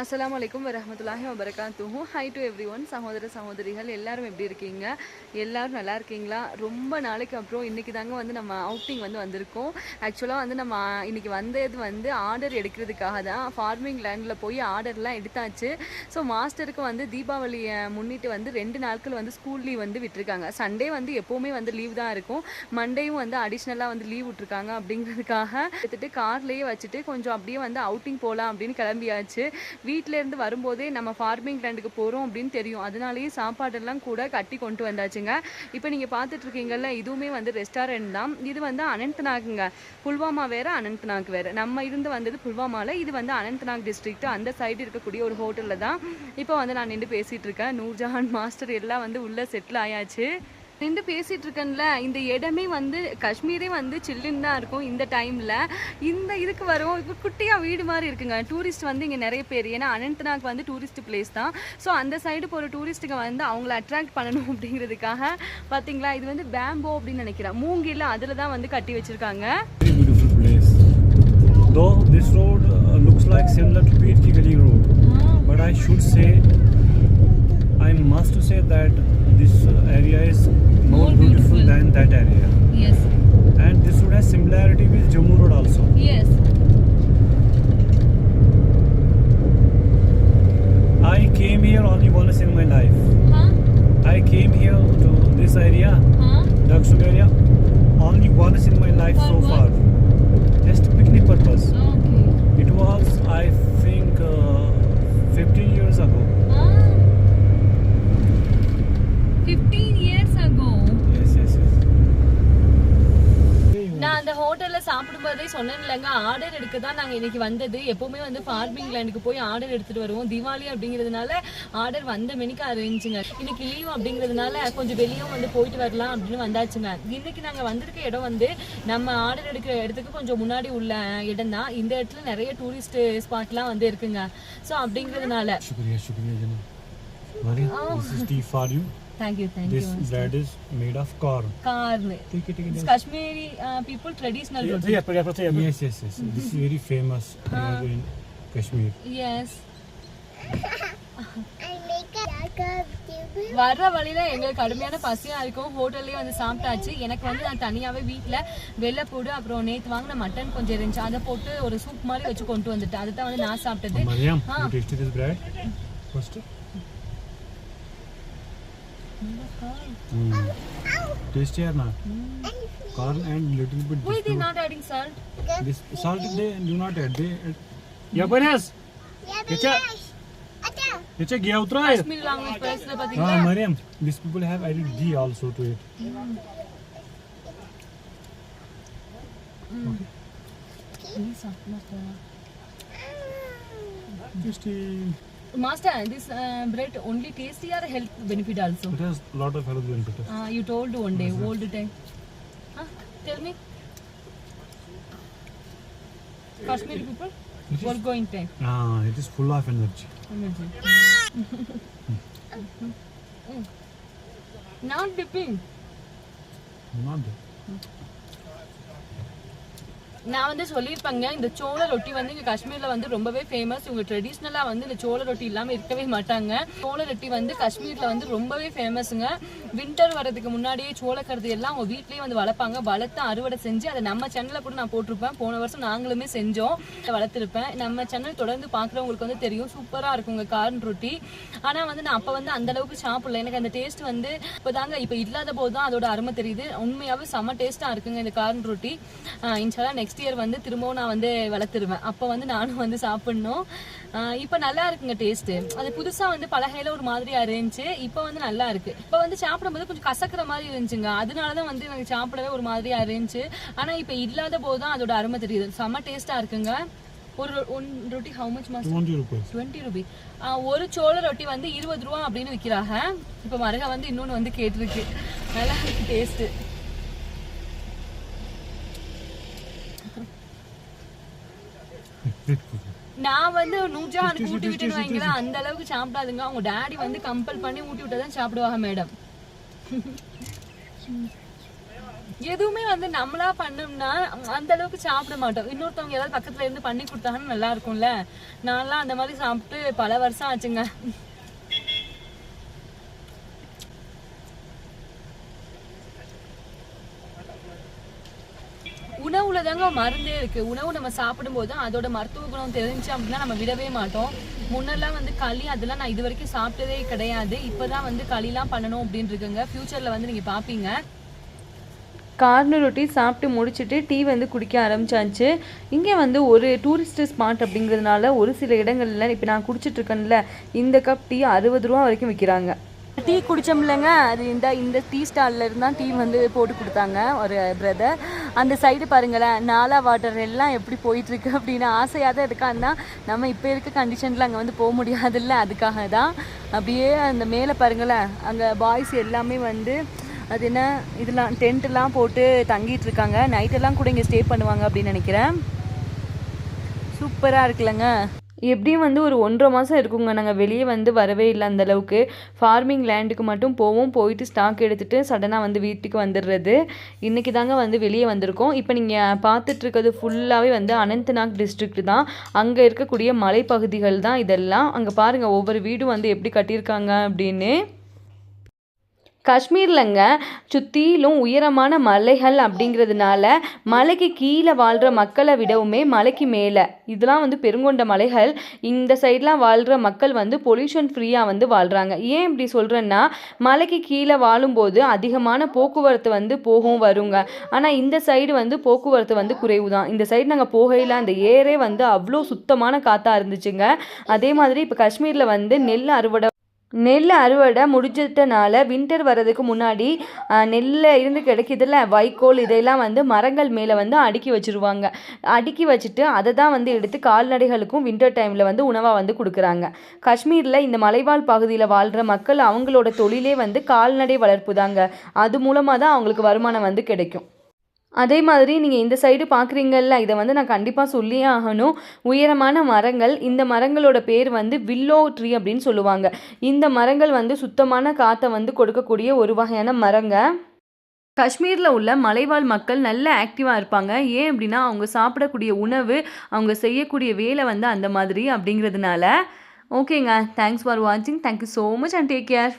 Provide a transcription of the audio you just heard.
அஸ்லாம் அலைக்கும் வரமத்துல்லாஹி வபரகாத்துஹு. ஹை டு எவ்ரி ஒன் சகோதர சகோதரிகள் எல்லாரும் எப்படி இருக்கீங்க? எல்லாரும் நல்லா இருக்கீங்களா? ரொம்ப நாளைக்கு அப்புறம் இன்னைக்கு தாங்க வந்து நம்ம அவுட்டிங் வந்து வந்திருக்கோம். ஆக்சுவலாக வந்து நம்ம இன்னைக்கு வந்தது வந்து ஆர்டர் எடுக்கிறதுக்காக தான். ஃபார்மிங் லேண்டில் போய் ஆர்டர்லாம் எடுத்தாச்சு. ஸோ மாஸ்டருக்கு வந்து தீபாவளியை முன்னிட்டு வந்து ரெண்டு நாட்கள் வந்து ஸ்கூல் லீவ் வந்து விட்டுருக்காங்க. சண்டே வந்து எப்போவுமே வந்து லீவ் தான் இருக்கும். மண்டேயும் வந்து அடிஷ்னலாக வந்து லீவ் விட்டுருக்காங்க அப்படிங்கிறதுக்காக எடுத்துகிட்டு கார்லேயே வச்சுட்டு கொஞ்சம் அப்படியே வந்து அவுட்டிங் போகலாம் அப்படின்னு கிளம்பியாச்சு. வீட்டிலேருந்து வரும்போதே நம்ம ஃபார்மிங் லேண்டுக்கு போகிறோம் அப்படின்னு தெரியும். அதனாலேயே சாப்பாடெல்லாம் கூட கட்டி கொண்டு வந்தாச்சுங்க. இப்போ நீங்கள் பார்த்துட்டு இருக்கீங்கல்ல இதுவுமே வந்து ரெஸ்டாரண்ட் தான். இது வந்து அனந்த்நாக்ங்க. புல்வாமா வேறு அனந்த்நாக் வேறு. நம்ம இருந்து வந்தது புல்வாமாவில் இது வந்து அனந்த்நாக் டிஸ்ட்ரிக்ட் அந்த சைடு இருக்கக்கூடிய ஒரு ஹோட்டலில் தான். இப்போ வந்து நான் நின்று பேசிகிட்டு இருக்கேன் நூர்ஜஹான் மாஸ்டர் எல்லாம் வந்து உள்ளே செட்டில் ஆயாச்சு. நின்று பேசிட்டு இருக்கேன்ல இந்த இடமே வந்து காஷ்மீரே வந்து சில்லுன்னு தான் இருக்கும் இந்த டைம்ல இந்த இதுக்கு வரும் இப்போ குட்டியா வீடு மாதிரி இருக்குங்க. டூரிஸ்ட் வந்து இங்க நிறைய பேர். ஏன்னா அனந்த்நாக் வந்து டூரிஸ்ட் பிளேஸ் தான். ஸோ அந்த சைடு போகிற டூரிஸ்ட்டுங்க வந்து அவங்கள அட்ராக்ட் பண்ணணும் அப்படிங்கிறதுக்காக பார்த்தீங்களா இது வந்து பேம்போ அப்படின்னு நினைக்கிறேன். மூங்கில அதில் தான் வந்து கட்டி வச்சிருக்காங்க. Though this road uh, looks like similar to Peer Ki Gali road, but I should say, I must say that this uh, area is more, more beautiful, beautiful, than that area. Yes. And this would have similarity with Jammu Road also. Yes. I came here only once in my life. Huh? I came here to this area, huh? Daksuk area, only once in my life. So சாப்பிடும்போதே சொன்னேன் இல்லைங்க order எடுக்க தான் நாங்க இன்னைக்கு வந்தது. எப்பவுமே வந்து farming லேண்டுக்கு போய் ஆர்டர் எடுத்துட்டு வருவோம். தீபாவளி அப்படிங்கிறதுனால ஆர்டர் வந்த மணிக்கு அரேஞ்சுங்க இன்னைக்கு லீவ் அப்படிங்கிறதுனால கொஞ்சம் வெளியும் வந்து போயிட்டு வரலாம் அப்படின்னு வந்தாச்சுங்க. இன்னைக்கு நாங்க வந்திருக்க இடம் வந்து நம்ம ஆர்டர் எடுக்கிற இடத்துக்கு கொஞ்சம் முன்னாடி உள்ள இடம் தான். இந்த இடத்துல நிறைய டூரிஸ்ட் ஸ்பாட்லாம் வந்து இருக்குங்க. ஸோ அப்படிங்கிறதுனால. Shukriya, Jana. Maria, this you. This bread is made of corn. Corn Take it, take it. Kashmiri people traditional Yes, yes, yes. This is very famous here in Kashmir. Yes வர்ற வழியில எங்களுக்கு கடுமையான பசியா இருக்கும். ஹோட்டல்லயே வந்து சாப்பிட்டாச்சு. எனக்கு வந்து நான் தனியாவே வீட்ல வெள்ளைப்பூடு அப்புறம் நேத்து வாங்கின மட்டன் கொஞ்சம் இருந்துச்சு. அதை போட்டு ஒரு சூப் மாதிரி வச்சு கொண்டு வந்துட்டேன். அதை தான் வந்து நான் சாப்பிட்டது. Mariam, Mm. Tasty or not? Mm. Corn and little bit. Why they not adding salt? This salt they do not add. They. Add... Yeah, but yes. Yeah, it's a ghee utra hai. Kashmiri language pe isne pati. Ah, Mariam, these people have added ghee also to it. Mm. Okay. Mm. Tasty. Master, this uh, bread only tasty or health benefit also? It has lot of health benefit. Uh, you told one day, yes, old time. Huh? Tell me. Kashmir people? It work going time. Ah, it is full of energy. Energy. mm. Mm. Not dipping. Not dipping. Mm. நான் வந்து சொல்லியிருப்பேங்க இந்த சோள ரொட்டி வந்து இங்கே காஷ்மீரில் வந்து ரொம்பவே ஃபேமஸ் இவங்க ட்ரெடிஷ்னலாக வந்து இந்த சோள ரொட்டி இல்லாமல் இருக்கவே மாட்டாங்க. சோள ரொட்டி வந்து காஷ்மீரில் வந்து ரொம்பவே ஃபேமஸுங்க வின்டர் வர்றதுக்கு முன்னாடியே சோளக்கருது எல்லாம் அவங்க வீட்லேயே வந்து வளர்ப்பாங்க. வளர்த்து அறுவடை செஞ்சு அதை நம்ம சேனலில் கூட நான் போட்டிருப்பேன். போன வருஷம் நாங்களுமே செஞ்சோம். அதை வளர்த்துருப்பேன். நம்ம சேனல் தொடர்ந்து பார்க்குறவங்களுக்கு வந்து தெரியும். சூப்பராக இருக்குங்க கார்ன் ரொட்டி. ஆனால் வந்து நான் அப்போ வந்து அந்தளவுக்கு சாப்பிடல. எனக்கு அந்த டேஸ்ட் வந்து இப்போ தாங்க இப்போ இல்லாத போது தான் அதோட அருமை தெரியுது. உண்மையாகவே செம்ம டேஸ்ட்டாக இருக்குங்க இந்த கார்ன் ரொட்டி. இன்ஷாலா நெக்ஸ்ட் இயர் வந்து திரும்பவும் நான் வந்து வளர்த்துருவேன். அப்போ வந்து நானும் வந்து சாப்பிடணும். இப்போ நல்லா இருக்குங்க டேஸ்ட் அது புதுசா வந்து பலகையில ஒரு மாதிரியா இருந்துச்சு இப்போ வந்து நல்லா இருக்கு. இப்போ வந்து சாப்பிடும்போது கொஞ்சம் கசக்கிற மாதிரி இருந்துச்சுங்க. அதனாலதான் வந்து எனக்கு சாப்பிடவே ஒரு மாதிரியா இருந்துச்சு ஆனா இப்போ இல்லாத போது தான் அதோட அருமை தெரியுது. செம்ம டேஸ்டா இருக்குங்க. ஒரு ஒன் ரொட்டி ஹவு மச் மாஸ் 20 rupees. டுவெண்ட்டி ருபி ஒரு சோள ரொட்டி வந்து இருபது ரூபா அப்படின்னு விற்கிறாங்க இப்போ மருக வந்து இன்னொன்று வந்து கேட்டிருக்கு. நல்லா இருக்கு டேஸ்ட் நான் வந்து நூஜான் ஊட்டி விட்டுன்னு வைங்களேன் அந்த அளவுக்கு சாப்பிடாதுங்க. அவங்க டாடி வந்து கம்பல் பண்ணி ஊட்டி விட்டா தான் சாப்பிடுவாங்க மேடம் எதுவுமே வந்து நம்மளா பண்ணோம்னா அந்த அளவுக்கு சாப்பிட மாட்டோம். இன்னொருத்தவங்க ஏதாவது பக்கத்துல இருந்து பண்ணி கொடுத்தாங்கன்னா நல்லா இருக்கும்ல. நான்லாம் அந்த மாதிரி சாப்பிட்டு பல வருஷம் ஆச்சுங்க. உணவுல மருந்தே இருக்கு. உணவு நம்ம சாப்பிடும்போது அதோட மருத்துவ குணம் தெரிஞ்சு அப்படின்னா நம்ம விடவே மாட்டோம். முன்னெல்லாம் வந்து களி அதெல்லாம் நான் இது வரைக்கும் சாப்பிட்டதே கிடையாது. இப்பதான் வந்து களிலாம் பண்ணணும் அப்படின்னு இருக்குங்க ஃபியூச்சர்ல வந்து நீங்க பாப்பீங்க. கார்னு ரொட்டி சாப்பிட்டு முடிச்சுட்டு டீ வந்து குடிக்க ஆரம்பிச்சாச்சு. இங்கே வந்து ஒரு டூரிஸ்ட் ஸ்பாட் அப்படிங்கிறதுனால ஒரு சில இடங்கள்ல இப்போ நான் குடிச்சிட்டு இருக்கேன்ல இந்த கப் டீ அறுபது ரூபா வரைக்கும் விற்கிறாங்க டீ குடிச்சோம்லங்க. அது இந்த இந்த டீ ஸ்டால்ல இருந்து தான் டீ வந்து போட்டு கொடுத்தாங்க ஒரு பிரதர் அந்த சைடு பாருங்களேன் நாலா வாட்டர் எல்லாம் எப்படி போயிட்டு இருக்கு அப்படின்னு ஆசையாக தான் இருக்கான்னா நம்ம இப்போ இருக்க கண்டிஷனில் அங்கே வந்து போக முடியாதுல்ல அதுக்காக தான் அப்படியே அந்த மேலே பாருங்களேன் அங்கே பாய்ஸ் எல்லாமே வந்து அது என்ன இதெல்லாம் டென்ட்லாம் போட்டு தங்கிட்டு இருக்காங்க. நைட்டெல்லாம் கூட இங்கே ஸ்டே பண்ணுவாங்க அப்படின்னு நினைக்கிறேன். சூப்பராக இருக்குல்லங்க. எப்படியும் வந்து ஒரு ஒன்றரை மாதம் இருக்குங்க. நாங்கள் வெளியே வந்து வரவே இல்லை அந்தளவுக்கு ஃபார்மிங் லேண்டுக்கு மட்டும் போவோம். போயிட்டு ஸ்டாக் எடுத்துகிட்டு சடனாக வந்து வீட்டுக்கு வந்துடுறது இன்றைக்கி தாங்க வந்து வெளியே வந்திருக்கோம். இப்போ நீங்கள் பார்த்துட்ருக்கிறது ஃபுல்லாகவே வந்து அனந்தநாக் டிஸ்ட்ரிக்ட் தான். அங்கே இருக்கக்கூடிய மலைப்பகுதிகள் தான் இதெல்லாம். அங்கே பாருங்கள் ஒவ்வொரு வீடும் வந்து எப்படி கட்டியிருக்காங்க அப்படின்னு. காஷ்மீர்லங்க சுற்றிலும் உயரமான மலைகள் அப்படிங்கிறதுனால மலைக்கு கீழே வாழ்கிற மக்களை விடவுமே மலைக்கு மேலே. இதெல்லாம் வந்து பெருங்கொண்ட மலைகள். இந்த சைட்லாம் வாழ்கிற மக்கள் வந்து பொல்யூஷன் ஃப்ரீயாக வந்து வாழ்கிறாங்க ஏன் இப்படி சொல்கிறேன்னா மலைக்கு கீழே வாழும்போது அதிகமான போக்குவரத்து வந்து போகும் வருங்க. ஆனால் இந்த சைடு வந்து போக்குவரத்து வந்து குறைவு தான் இந்த சைடு நாங்கள் போகையில் அந்த ஏரே வந்து அவ்வளோ சுத்தமான காற்றாக இருந்துச்சுங்க. அதே மாதிரி இப்போ காஷ்மீரில் வந்து நெல் அறுவடை நெல் அறுவடை முடிஞ்சிட்டனால வின்டர் வர்றதுக்கு முன்னாடி நெல்ல இருந்து கிடைக்குதுல்ல வைக்கோல் இதையெல்லாம் வந்து மரங்கள் மேலே வந்து அடுக்கி வச்சிருவாங்க. அடுக்கி வச்சுட்டு அதை தான் வந்து எடுத்து கால்நடைகளுக்கும் வின்டர் டைமில் வந்து உணவாக வந்து கொடுக்குறாங்க. காஷ்மீரில் இந்த மலைவாழ் பகுதியில் வாழ்கிற மக்கள் அவங்களோட தொழிலே வந்து கால்நடை வளர்ப்பு தாங்க. அது மூலமாக தான் அவங்களுக்கு வருமானம் வந்து கிடைக்கும். அதே மாதிரி நீங்கள் இந்த சைடு பார்க்குறீங்கல்ல இதை வந்து நான் கண்டிப்பாக சொல்லியே ஆகணும். உயரமான மரங்கள் இந்த மரங்களோட பேர் வந்து வில்லோ ட்ரீ அப்படின்னு சொல்லுவாங்க. இந்த மரங்கள் வந்து சுத்தமான காற்றை வந்து கொடுக்கக்கூடிய ஒரு வகையான மரங்க. காஷ்மீரில் உள்ள மலைவாழ் மக்கள் நல்ல ஆக்டிவாக இருப்பாங்க. ஏன் அப்படின்னா அவங்க சாப்பிடக்கூடிய உணவு அவங்க செய்யக்கூடிய வேலை வந்து அந்த மாதிரி அப்படிங்கிறதுனால. ஓகேங்க தேங்க்ஸ் ஃபார் வாட்சிங் thank you so much and take care